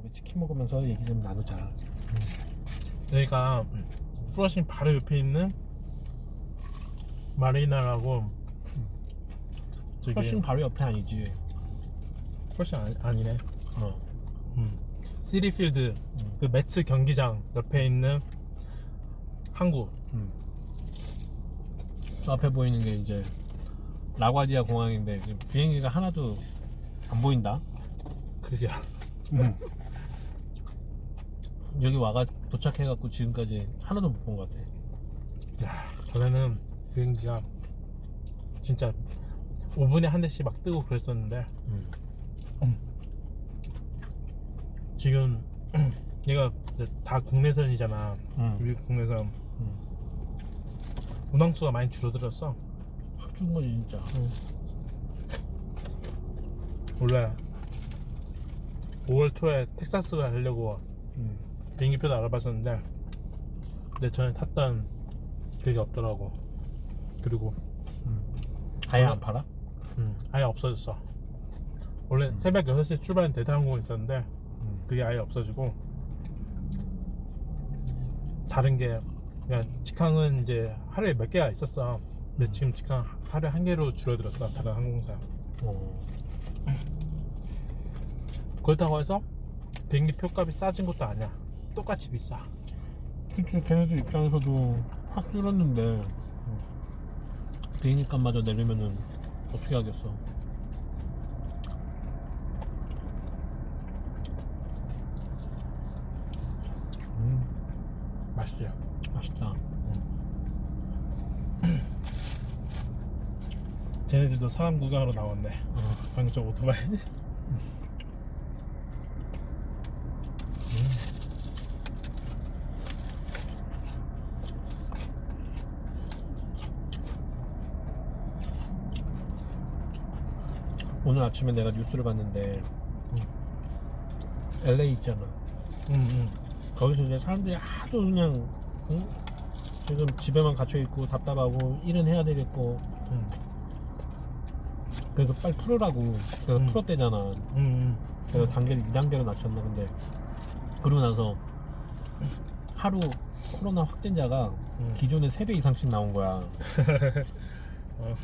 우리 치킨 먹으면서 얘기 좀 나누자. 여기가 플러싱 바로 옆에 있는 마리나라고 저기 훨씬 바로 옆에 아니지. 플러싱 아니, 아니 네 어. 음. 시리필드 그 매츠 경기장 옆에 있는 항구 음. 저 앞에 보이는 게 이제 라과디아 공항인데 지금 비행기가 하나도 안 보인다. 그게 음. 여기 와가 도착해갖고 지금까지 하나도 못 본 것 같아. 야 전에는 비행기가 진짜 5분에 한 대씩 막 뜨고 그랬었는데 음. 지금 얘가 이제 다 국내선이잖아 음. 미국 국내선 음. 운항수가 많이 줄어들었어 확준 거지 진짜. 원래 5월 초에 텍사스 가려고 음. 비행기표도 알아봤었는데 근데 전에 탔던 그게 없더라고 그리고 아예 어. 안 팔아? 음, 아예 없어졌어 원래 새벽 6시에 출발한 대타항공이 있었는데 음. 그게 아예 없어지고 다른 게 그냥 직항은 이제 하루에 몇 개가 있었어 근데 음. 지금 직항 하루에 한 개로 줄어들었어 다른 항공사 어. 그렇다고 해서 비행기 표값이 싸진 것도 아니야 똑같이 비싸. 그치 걔네들 입장에서도 확 줄었는데. 비행기 값마저 내리면은 어떻게 하겠어? 음 맛있지? 맛있다. 쟤네들도 사람 구경하러 나왔네. 어. 방금 저 오토바이 오늘 아침에 내가 뉴스를 봤는데 LA 있잖아 음, 음. 거기서 이제 사람들이 하도 그냥 응? 지금 집에만 갇혀 있고 답답하고 일은 해야 되겠고 음. 그래서 빨리 풀으라고 그래서 음. 풀었대잖아 음, 음. 그래서 단계를 2단계로 낮췄나 근데 그러고 나서 하루 코로나 확진자가 음. 기존의 3배 이상씩 나온 거야 어,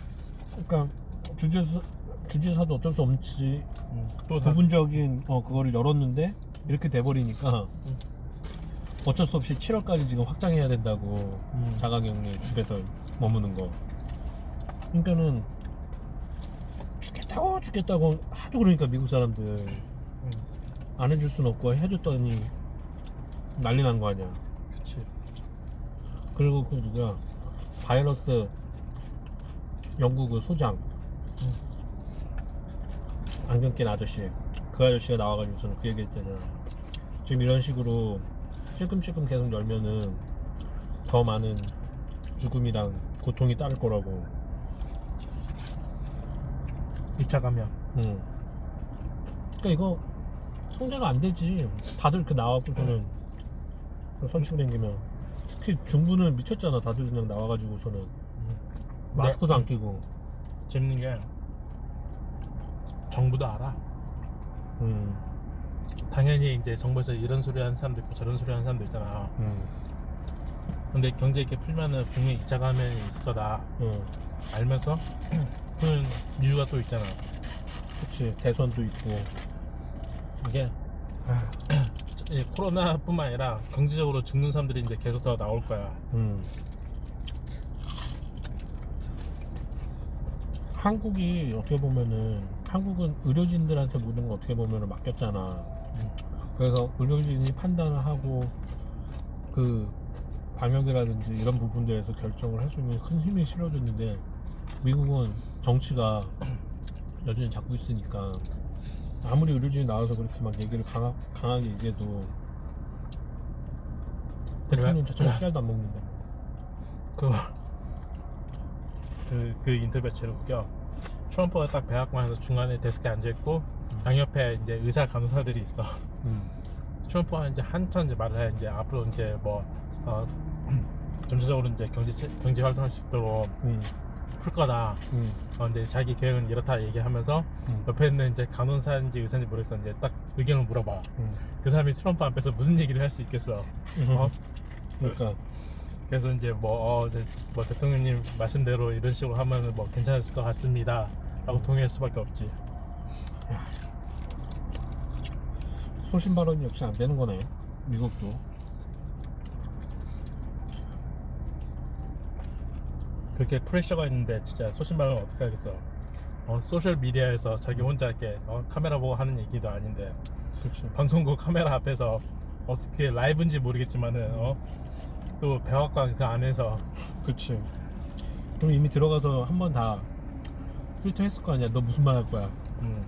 그러니까 주주사, 주주사도 어쩔 수 없지 음. 또 다- 부분적인 어, 그거를 열었는데 이렇게 돼버리니까 음. 어쩔 수 없이 7월까지 지금 확장해야 된다고 음. 자가격리 집에서 머무는 거 그러니까는 죽겠다고 죽겠다고 하도 그러니까 미국 사람들 음. 안 해줄 순 없고 해줬더니 난리 난 거 아니야 그치 그리고 그 누구야 바이러스 영국 그 소장 안경 낀 아저씨 그 아저씨가 나와가지고서는 그 얘기했잖아 지금 이런 식으로 찔끔찔끔 계속 열면은 더 많은 죽음이랑 고통이 따를 거라고. 2차 감염. 응. 그러니까 이거 통제가 안 되지. 다들 그 나와갖고서는 선출 댕기면. 특히 중부는 미쳤잖아. 다들 그냥 나와가지고서는. 마스크도 안 끼고. 재밌는 게 정부도 알아. 음, 당연히 이제 정부에서 이런 소리 하는 사람도 있고 저런 소리 하는 사람도 있잖아. 음, 근데 경제 이렇게 풀면은 분명히 2차 감염이 있을 거다. 음. 알면서 푸는 이유가 또 있잖아. 그치 대선도 있고. 이게 이 코로나뿐만 아니라 경제적으로 죽는 사람들이 이제 계속 더 나올 거야. 음. 한국이 어떻게 보면은 한국은 의료진들한테 모든 거 어떻게 보면은 맡겼잖아. 그래서 의료진이 판단을 하고 그 방역이라든지 이런 부분들에서 결정을 할 수 있는 큰 힘이 실어줬는데 미국은 정치가 여전히 잡고 있으니까 아무리 의료진이 나와서 그렇게 막 얘기를 강하, 강하게 얘기해도 대통령 자체가 씨알도 안 먹는데. 그, 그, 그 인터뷰가 제일 웃겨. 트럼프가 딱 백악관에서 중간에 데스크에 앉아있고, 양옆에 이제 의사 간호사들이 있어. 음. 트럼프가 이제 한참 이제 말을 해. 이제 앞으로 이제 뭐, 어, 전체적으로 이제 경제, 경제 활동할 수 있도록 음. 풀 거다. 음. 어, 근데 자기 계획은 이렇다 얘기하면서 음. 옆에 있는 이제 간호사인지 의사인지 모르겠어 이제 딱 의견을 물어봐. 음. 그 사람이 트럼프 앞에서 무슨 얘기를 할 수 있겠어. 어? 그러니까 그래서 이제 뭐, 어, 이제 뭐 대통령님 말씀대로 이런 식으로 하면 뭐 괜찮을 것 같습니다. 라고 동의할 수밖에 없지. 소신 발언이 역시 안 되는 거네. 미국도. 그렇게 프레셔가 있는데 진짜 소신 발언 어떻게 하겠어. 어, 소셜 미디어에서 자기 혼자 이렇게 어, 카메라 보고 하는 얘기도 아닌데 그렇지. 방송국 카메라 앞에서 어떻게 라이브인지 모르겠지만은 어, 또 백악관 그 안에서 그렇지. 그럼 이미 들어가서 한 번 다 필터 했을 거 아니야. 너 무슨 말 할 거야. 음,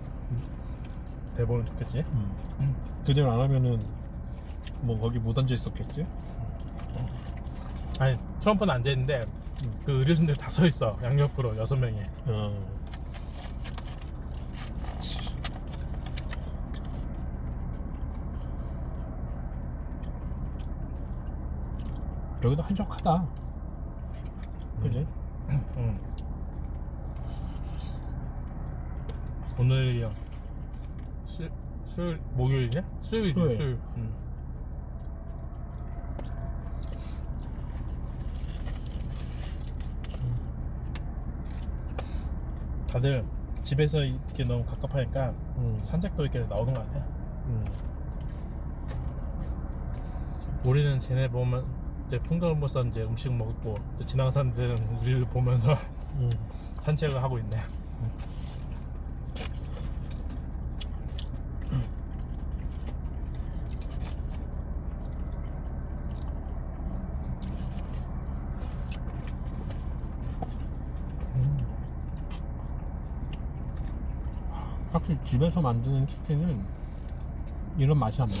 대본을 듣겠지. 음. 그대로 안 하면은 뭐 거기 못 앉아 있었겠지. 아니 트럼프는 앉아 있는데 그 의료진들 다 서 있어 양옆으로 여섯 명이. 어. 여기도 한적하다. 그지? 응. 오늘이요. 수, 수요일, 목요일이야? 수요일이지, 수요일. 수요일. 응. 다들 집에서 이렇게 너무 갑갑하니까 음. 산책도 이렇게 나오는 것 같아. 음. 우리는 쟤네 보면 이제 풍경을 보면서 이제 음식 먹고 또 지나가는 사람들은 우리를 보면서 음. 산책을 하고 있네. 확실히 집에서 만드는 치킨은 이런 맛이 안 나.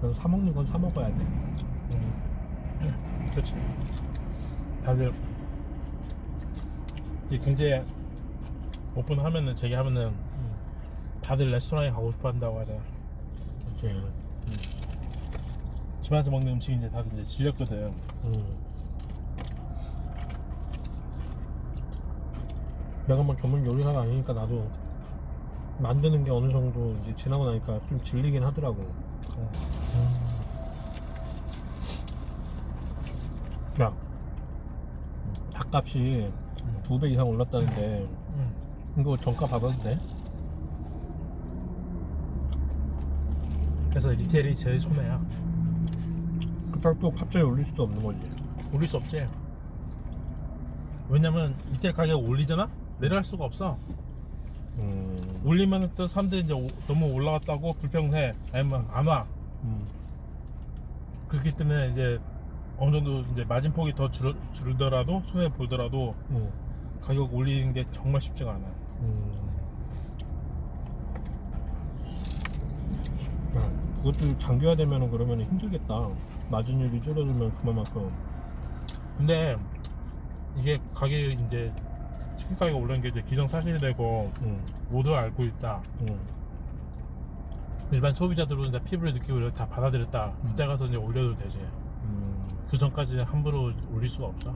그래서 사 먹는 건 사 먹어야 돼. 음. 그렇지. 다들 이 경제 오픈하면은 재개하면은 다들 레스토랑에 가고 싶어 한다고 하잖아. 그렇지. 집안에서 먹는 음식이 이제 다들 이제 질렸거든. 음. 내가 뭐 전문 요리사가 아니니까 나도 만드는 게 어느 정도 이제 지나고 나니까 좀 질리긴 하더라고. 야, 닭값이 두배 이상 올랐다는데 음. 이거 정가 받아도 돼? 그래서 리테일이 제일 손해야. 그렇다고 또 갑자기 올릴 수도 없는 거지. 올릴 수 없지. 왜냐면 리테일 가격 올리잖아? 내려갈 수가 없어. 음, 올리면 또 사람들이 이제 오- 너무 올라갔다고 불평해. 아니면 안 와. 음, 그렇기 때문에 이제 어느 정도 이제 마진폭이 더 줄, 줄더라도 손해 보더라도 음, 가격 올리는 게 정말 쉽지가 않아. 음. 야, 그것도 장기화되면 그러면 힘들겠다. 마진율이 줄어들면 그만큼. 근데 이게 가격이 이제 치킨 가격 올라는 게 이제 기정사실되고 음, 모두 알고 있다. 음, 일반 소비자들은 이제 피부를 느끼고 다 받아들였다. 그때 가서 이제 올려도 되지. 음. 그 전까지 함부로 올릴 수가 없어.